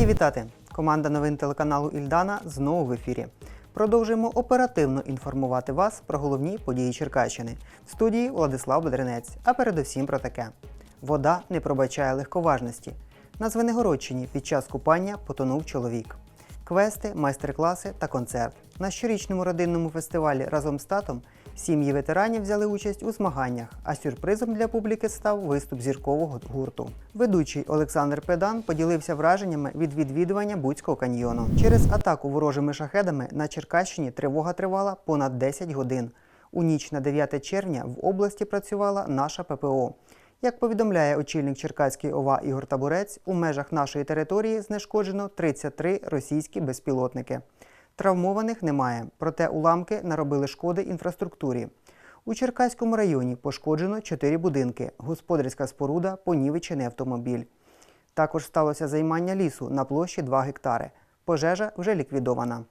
Раді вітати! Команда новин телеканалу Ільдана знову в ефірі. Продовжуємо оперативно інформувати вас про головні події Черкащини. В студії Владислав Бедренець. А передусім про таке: вода не пробачає легковажності. На Звенигородчині під час купання потонув чоловік. Квести, майстер-класи та концерт. На щорічному родинному фестивалі разом з татом сім'ї ветеранів взяли участь у змаганнях, а сюрпризом для публіки став виступ зіркового гурту. Ведучий Олександр Педан поділився враженнями від відвідування Буцького каньйону. Через атаку ворожими шахедами на Черкащині тривога тривала понад 10 годин. У ніч на 9 червня в області працювала наша ППО. Як повідомляє очільник Черкаської ОВА Ігор Табурець, у межах нашої території знешкоджено 33 російські безпілотники. Травмованих немає, проте уламки наробили шкоди інфраструктурі. У Черкаському районі пошкоджено 4 будинки, господарська споруда, понівечений автомобіль. Також сталося займання лісу на площі 2 гектари. Пожежа вже ліквідована.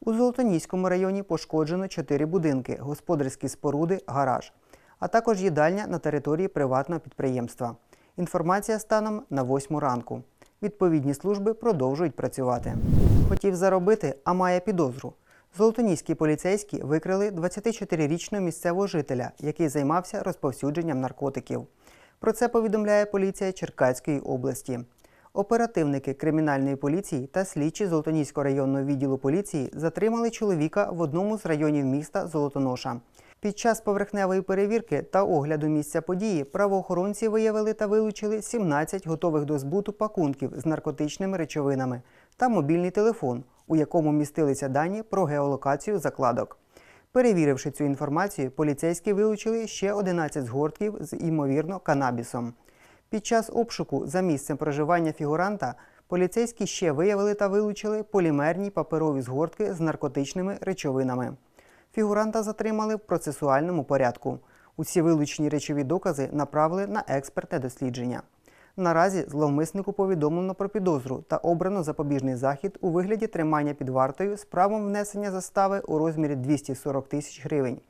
У Золотоніському районі пошкоджено 4 будинки, господарські споруди, гараж, а також їдальня на території приватного підприємства. Інформація станом на 8 ранку. Відповідні служби продовжують працювати. Хотів заробити, а має підозру. Золотоніські поліцейські викрили 24-річного місцевого жителя, який займався розповсюдженням наркотиків. Про це повідомляє поліція Черкаської області. Оперативники кримінальної поліції та слідчі Золотоніського районного відділу поліції затримали чоловіка в одному з районів міста Золотоноша. Під час поверхневої перевірки та огляду місця події правоохоронці виявили та вилучили 17 готових до збуту пакунків з наркотичними речовинами та мобільний телефон, у якому містилися дані про геолокацію закладок. Перевіривши цю інформацію, поліцейські вилучили ще 11 згортків з ймовірно канабісом. Під час обшуку за місцем проживання фігуранта поліцейські ще виявили та вилучили полімерні паперові згортки з наркотичними речовинами. Фігуранта затримали в процесуальному порядку. Усі вилучені речові докази направили на експертне дослідження. Наразі зловмиснику повідомлено про підозру та обрано запобіжний захід у вигляді тримання під вартою з правом внесення застави у розмірі 240 тисяч гривень.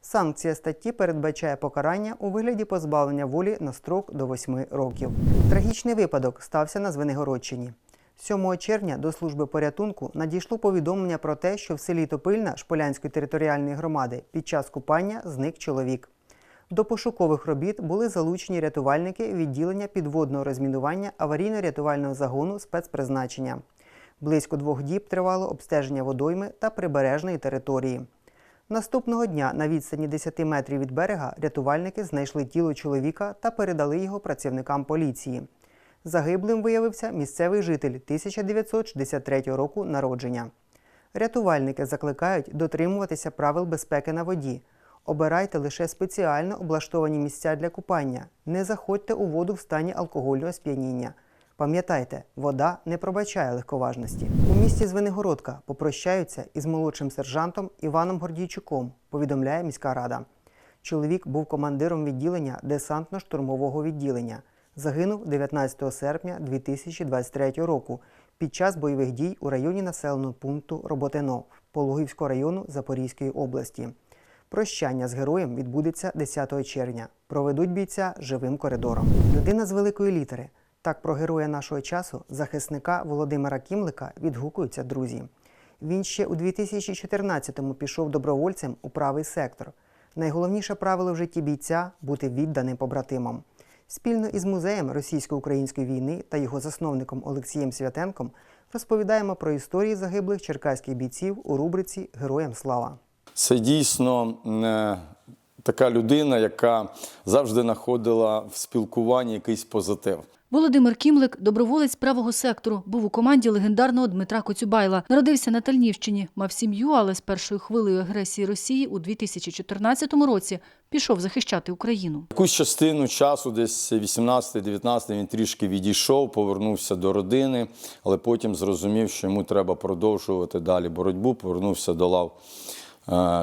Санкція статті передбачає покарання у вигляді позбавлення волі на строк до 8 років. Трагічний випадок стався на Звенигородчині. 7 червня до служби порятунку надійшло повідомлення про те, що в селі Топильна Шполянської територіальної громади під час купання зник чоловік. До пошукових робіт були залучені рятувальники відділення підводного розмінування аварійно-рятувального загону спецпризначення. Близько двох діб тривало обстеження водойми та прибережної території. Наступного дня на відстані 10 метрів від берега рятувальники знайшли тіло чоловіка та передали його працівникам поліції. Загиблим виявився місцевий житель 1963 року народження. Рятувальники закликають дотримуватися правил безпеки на воді. Обирайте лише спеціально облаштовані місця для купання. Не заходьте у воду в стані алкогольного сп'яніння. Пам'ятайте, вода не пробачає легковажності. У місті Звенигородка попрощаються із молодшим сержантом Іваном Гордійчуком, повідомляє міська рада. Чоловік був командиром відділення десантно-штурмового відділення. Загинув 19 серпня 2023 року під час бойових дій у районі населеного пункту Роботино Пологівського району Запорізької області. Прощання з героєм відбудеться 10 червня. Проведуть бійця живим коридором. Людина з великої літери. Так про героя нашого часу, захисника Володимира Кімлика, відгукуються друзі. Він ще у 2014-му пішов добровольцем у правий сектор. Найголовніше правило в житті бійця бути відданим побратимам. Спільно із музеєм російсько-української війни та його засновником Олексієм Святенком розповідаємо про історії загиблих черкаських бійців у рубриці Героям слава. Це дійсно е, така людина, яка завжди знаходила в спілкуванні якийсь позитив. Володимир Кімлик, доброволець правого сектору, був у команді легендарного Дмитра Коцюбайла. Народився на Тальнівщині, мав сім'ю, але з першою хвилею агресії Росії у 2014 році пішов захищати Україну. Якусь частину часу, десь 18-19, він трішки відійшов, повернувся до родини, але потім зрозумів, що йому треба продовжувати далі боротьбу, повернувся до лав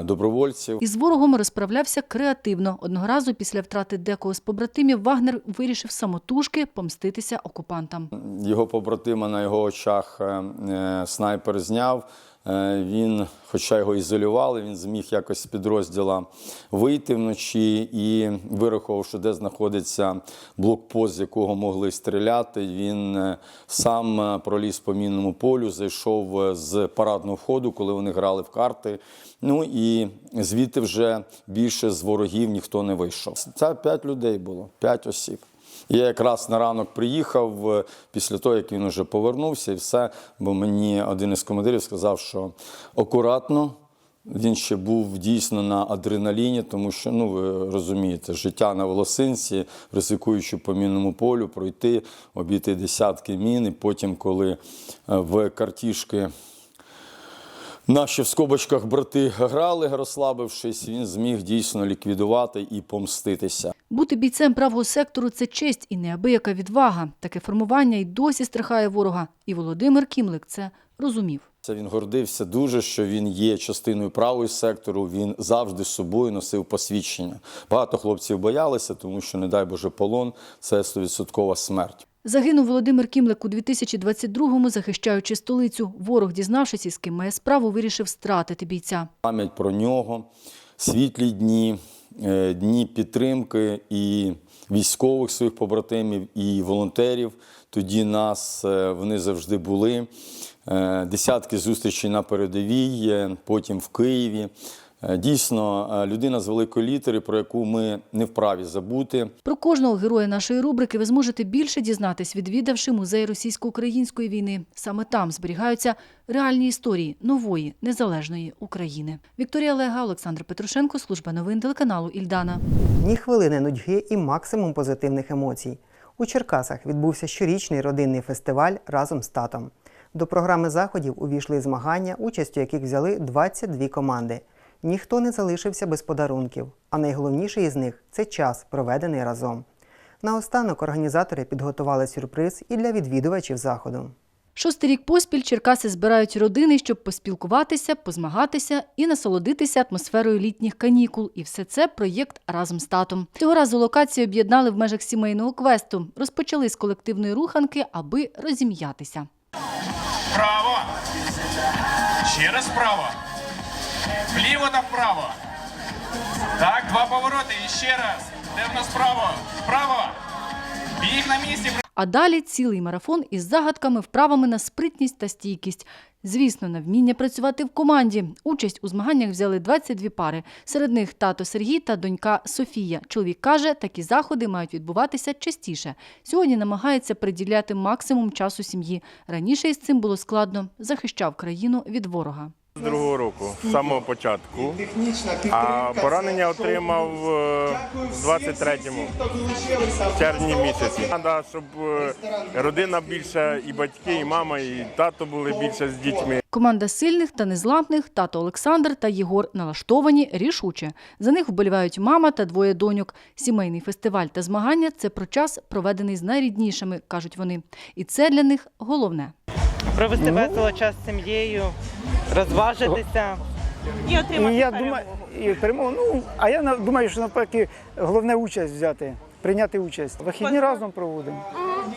добровольців. Із ворогом розправлявся креативно. Одного разу після втрати декого з побратимів Вагнер вирішив самотужки помститися окупантам. Його побратима на його очах е, е, снайпер зняв, Е, Він, хоча його ізолювали, він зміг якось з підрозділа вийти вночі і вирахувавши, де знаходиться блокпост, з якого могли стріляти. Він е, сам е, проліз по мінному полю, зайшов е, з парадного входу, коли вони грали в карти. Ну і звідти вже більше з ворогів ніхто не вийшов. Це п'ять людей було, п'ять осіб. Я якраз на ранок приїхав е, після того, як він вже повернувся, і все. Бо мені один із командирів сказав, що акуратно. Він ще був дійсно на адреналіні, тому що ну ви розумієте, життя на волосинці, ризикуючи по мінному полю, пройти, обійти десятки мін, і потім, коли е, в картішки наші в скобочках брати грали, розслабившись, він зміг дійсно ліквідувати і помститися. Бути бійцем правого сектору це честь і неабияка відвага. Таке формування й досі страхає ворога. І Володимир Кімлик це розумів. Це він гордився дуже, що він є частиною правого сектору. Він завжди з собою носив посвідчення. Багато хлопців боялися, тому що, не дай Боже, полон це 100% смерть. Загинув Володимир Кімлик у 2022-му, захищаючи столицю. Ворог, дізнавшись, із ким має справу, вирішив стратити бійця. Пам'ять про нього, світлі дні, е, дні підтримки і військових своїх побратимів, і волонтерів. Тоді нас е, вони завжди були. Е, Десятки зустрічей на передовій, потім в Києві. Е, Дійсно, е, людина з великої літери, про яку ми не вправі забути. Про кожного героя нашої рубрики ви зможете більше дізнатись, відвідавши музей російсько-української війни. Саме там зберігаються реальні історії нової незалежної України. Вікторія Лега, Олександр Петрушенко, служба новин телеканалу Ільдана. Ні хвилини нудьги і максимум позитивних емоцій. У Черкасах відбувся щорічний родинний фестиваль разом з татом. До програми заходів увійшли змагання, участю яких взяли 22 команди. Ніхто не залишився без подарунків, а найголовніший із них це час, проведений разом. Наостанок організатори підготували сюрприз і для відвідувачів заходу. Шостий рік поспіль Черкаси збирають родини, щоб поспілкуватися, позмагатися і насолодитися атмосферою літніх канікул. І все це проєкт разом з татом. Цього разу локацію об'єднали в межах сімейного квесту. Розпочали з колективної руханки, аби розім'ятися. Право. Ще раз вправо. Вліво та вправо. Так, два повороти. І ще раз. Нас вправо? Вправо. Біг на місці. А далі цілий марафон із загадками, вправами на спритність та стійкість. Звісно, на вміння працювати в команді. Участь у змаганнях взяли 22 пари. Серед них тато Сергій та донька Софія. Чоловік каже, такі заходи мають відбуватися частіше. Сьогодні намагається приділяти максимум часу сім'ї. Раніше із цим було складно. Захищав країну від ворога. З другого року, з самого початку. А поранення отримав е, в 23-му, в червні місяці. Треба, щоб е, родина більше, і батьки, і мама, і тато були більше з дітьми. Команда сильних та незламних тато Олександр та Єгор налаштовані рішуче. За них вболівають мама та двоє доньок. Сімейний фестиваль та змагання це про час, проведений з найріднішими, кажуть вони. І це для них головне. провести весело час з сім'єю, розважитися і І отримати я перемогу. думаю, і перемогу. Ну, а я на- думаю, що навпаки головне участь взяти, прийняти участь. Вихідні разом проводимо.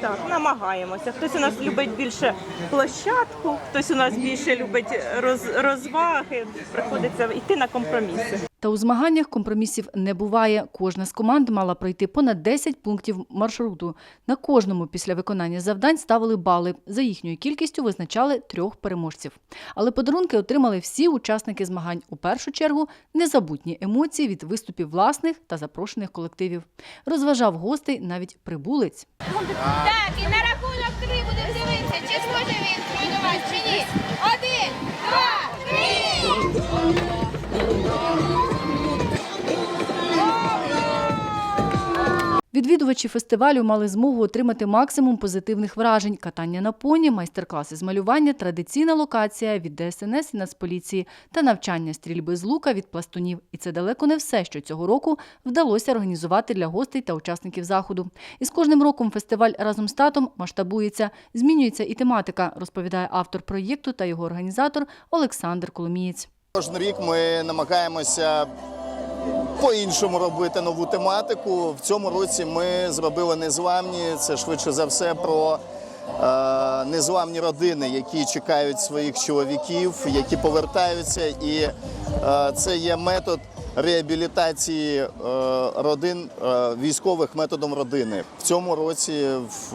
Так, намагаємося. Хтось у нас любить більше площадку, хтось у нас більше любить роз, розваги. Приходиться йти на компроміси. Та у змаганнях компромісів не буває. Кожна з команд мала пройти понад 10 пунктів маршруту. На кожному після виконання завдань ставили бали. За їхньою кількістю визначали трьох переможців. Але подарунки отримали всі учасники змагань. У першу чергу незабутні емоції від виступів власних та запрошених колективів. Розважав гостей навіть прибулець. Так, і на рахунок три будемо дивитися, чи зможе він зруйнувати, чи ні. Один, два, три! Відвідувачі фестивалю мали змогу отримати максимум позитивних вражень: катання на поні, майстер-класи з малювання, традиційна локація від ДСНС і Нацполіції та навчання стрільби з лука від пластунів. І це далеко не все, що цього року вдалося організувати для гостей та учасників заходу. І з кожним роком фестиваль разом з татом масштабується, змінюється і тематика, розповідає автор проєкту та його організатор Олександр Коломієць. Кожен рік ми намагаємося по-іншому робити нову тематику. В цьому році ми зробили незламні. Це швидше за все про е, незламні родини, які чекають своїх чоловіків, які повертаються, і е, це є метод реабілітації е, родин е, військових методом родини. В цьому році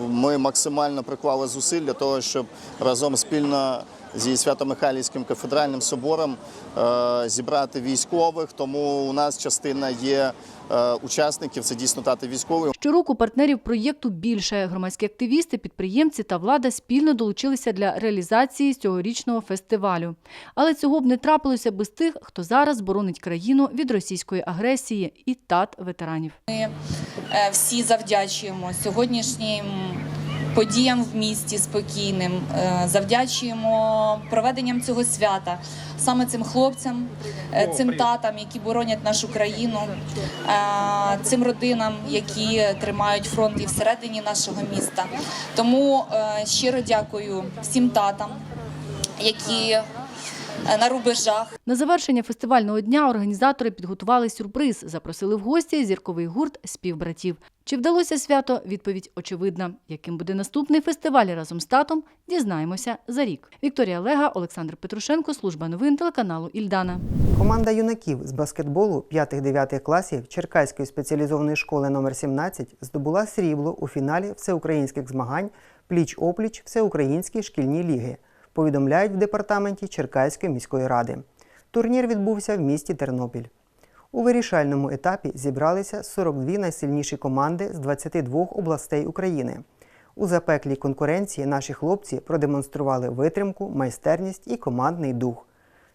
ми максимально приклали зусиль для того, щоб разом спільно зі Свято-Михайлівським кафедральним собором е, зібрати військових. Тому у нас частина є е, учасників. Це дійсно тати військові. Щороку партнерів проєкту більше. Громадські активісти, підприємці та влада спільно долучилися для реалізації цьогорічного фестивалю. Але цього б не трапилося без тих, хто зараз боронить країну від російської агресії і тат ветеранів. Е, всі завдячуємо сьогоднішнім подіям в місті спокійним. Е, Завдячуємо проведенням цього свята саме цим хлопцям, е, цим татам, які боронять нашу країну, е, цим родинам, які тримають фронт і всередині нашого міста. Тому щиро дякую всім татам, які на рубежах. На завершення фестивального дня організатори підготували сюрприз. Запросили в гості зірковий гурт співбратів. Чи вдалося свято? Відповідь очевидна. Яким буде наступний фестиваль разом з татом, дізнаємося за рік. Вікторія Лега, Олександр Петрушенко, служба новин телеканалу Ільдана. Команда юнаків з баскетболу 5-9 класів Черкаської спеціалізованої школи номер 17 здобула срібло у фіналі всеукраїнських змагань пліч-опліч Всеукраїнській шкільній ліги. Повідомляють в департаменті Черкаської міської ради. Турнір відбувся в місті Тернопіль. У вирішальному етапі зібралися 42 найсильніші команди з 22 областей України. У запеклій конкуренції наші хлопці продемонстрували витримку, майстерність і командний дух.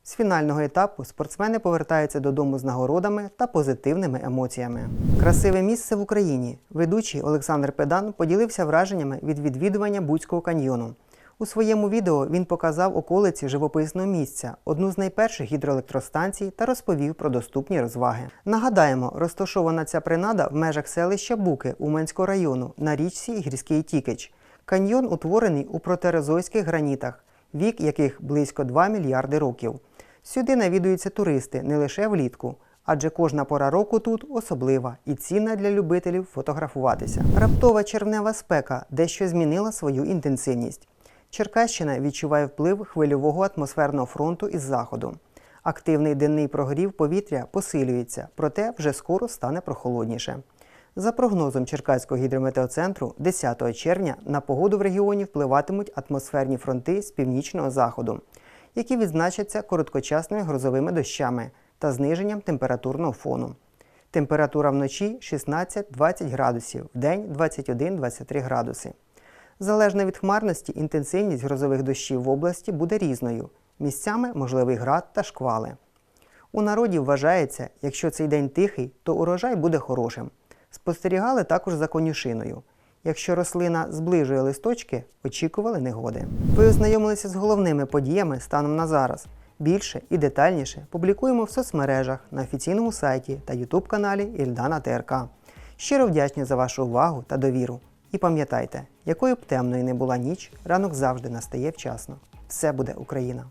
З фінального етапу спортсмени повертаються додому з нагородами та позитивними емоціями. Красиве місце в Україні. Ведучий Олександр Педан поділився враженнями від відвідування Буцького каньйону. У своєму відео він показав околиці живописного місця, одну з найперших гідроелектростанцій та розповів про доступні розваги. Нагадаємо, розташована ця принада в межах селища Буки Уманського району на річці Гірський Тікич. Каньйон утворений у протерозойських гранітах, вік яких близько 2 мільярди років. Сюди навідуються туристи не лише влітку, адже кожна пора року тут особлива і цінна для любителів фотографуватися. Раптова червнева спека дещо змінила свою інтенсивність. Черкащина відчуває вплив хвильового атмосферного фронту із заходу. Активний денний прогрів повітря посилюється, проте вже скоро стане прохолодніше. За прогнозом Черкаського гідрометеоцентру, 10 червня на погоду в регіоні впливатимуть атмосферні фронти з північного заходу, які відзначаться короткочасними грозовими дощами та зниженням температурного фону. Температура вночі 16-20 градусів, вдень 21-23 градуси. Залежно від хмарності, інтенсивність грозових дощів в області буде різною. Місцями можливий град та шквали. У народі вважається, якщо цей день тихий, то урожай буде хорошим. Спостерігали також за конюшиною. Якщо рослина зближує листочки, очікували негоди. Ви ознайомилися з головними подіями станом на зараз. Більше і детальніше публікуємо в соцмережах на офіційному сайті та ютуб каналі Ільдана ТРК. Щиро вдячні за вашу увагу та довіру. І пам'ятайте, якою б темною не була ніч, ранок завжди настає вчасно. Все буде Україна!